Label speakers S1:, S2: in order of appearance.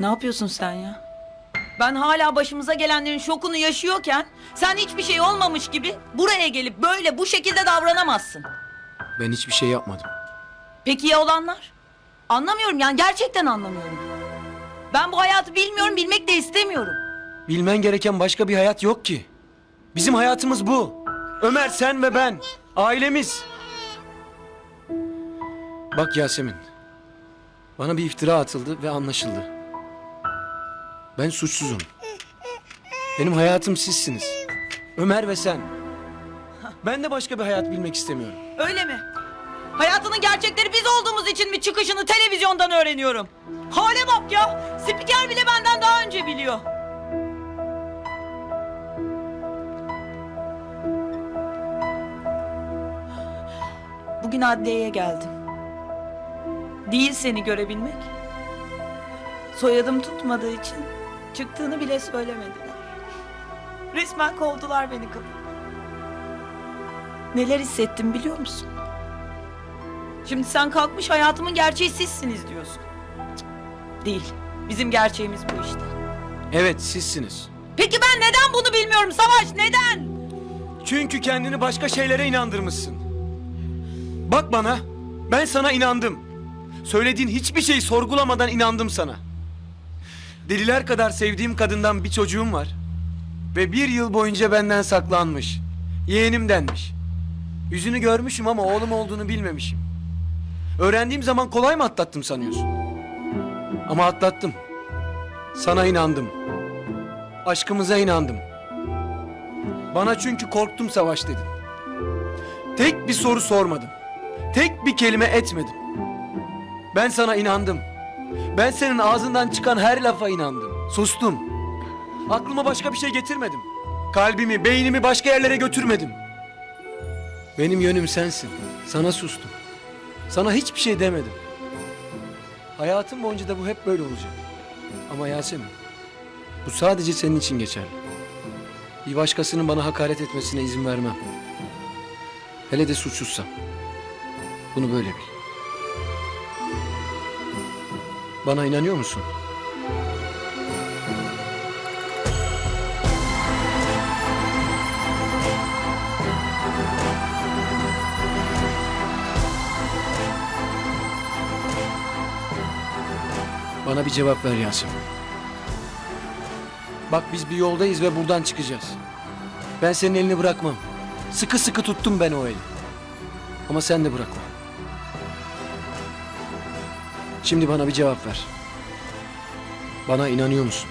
S1: Ne yapıyorsun sen ya? Ben hala başımıza gelenlerin şokunu yaşıyorken sen hiçbir şey olmamış gibi buraya gelip böyle bu şekilde davranamazsın.
S2: Ben hiçbir şey yapmadım.
S1: Peki ya olanlar? Anlamıyorum yani gerçekten anlamıyorum. Ben bu hayatı bilmiyorum, bilmek de istemiyorum.
S2: Bilmen gereken başka bir hayat yok ki. Bizim hayatımız bu. Ömer sen ve ben. Ailemiz. Bak Yasemin. Bana bir iftira atıldı ve anlaşıldı. Ben suçsuzum. Benim hayatım sizsiniz. Ömer ve sen. Ben de başka bir hayat bilmek istemiyorum.
S1: Öyle mi? Hayatının gerçekleri biz olduğumuz için mi çıkışını televizyondan öğreniyorum? Hale bak ya! Spiker bile benden daha önce biliyor. Bugün adliyeye geldim. Değil seni görebilmek. Soyadım tutmadığı için çıktığını bile söylemediler. Resmen kovdular beni kapıdan. Neler hissettim biliyor musun? Şimdi sen kalkmış hayatımın gerçeği sizsiniz diyorsun. Cık, Değil. Bizim gerçeğimiz bu işte.
S2: Evet sizsiniz.
S1: Peki ben neden bunu bilmiyorum Savaş? Neden?
S2: Çünkü kendini başka şeylere inandırmışsın. Bak bana, ben sana inandım. Söylediğin hiçbir şeyi sorgulamadan inandım sana. Deliler kadar sevdiğim kadından bir çocuğum var. Ve bir yıl boyunca benden saklanmış. Yeğenim denmiş. Yüzünü görmüşüm ama oğlum olduğunu bilmemişim. Öğrendiğim zaman kolay mı atlattım sanıyorsun? Ama atlattım. Sana inandım. Aşkımıza inandım. Bana çünkü korktum savaş dedin. Tek bir soru sormadım. Tek bir kelime etmedim. Ben sana inandım. Ben senin ağzından çıkan her lafa inandım. Sustum. Aklıma başka bir şey getirmedim. Kalbimi, beynimi başka yerlere götürmedim. Benim yönüm sensin. Sana sustum. Sana hiçbir şey demedim. Hayatım boyunca da bu hep böyle olacak. Ama Yasemin, bu sadece senin için geçerli. Bir başkasının bana hakaret etmesine izin vermem. Hele de suçsuzsam. Bunu böyle bil. Bana inanıyor musun? Bana bir cevap ver Yasemin. Bak biz bir yoldayız ve buradan çıkacağız. Ben senin elini bırakmam. Sıkı sıkı tuttum ben o eli. Ama sen de bırakma. Şimdi bana bir cevap ver. Bana inanıyor musun?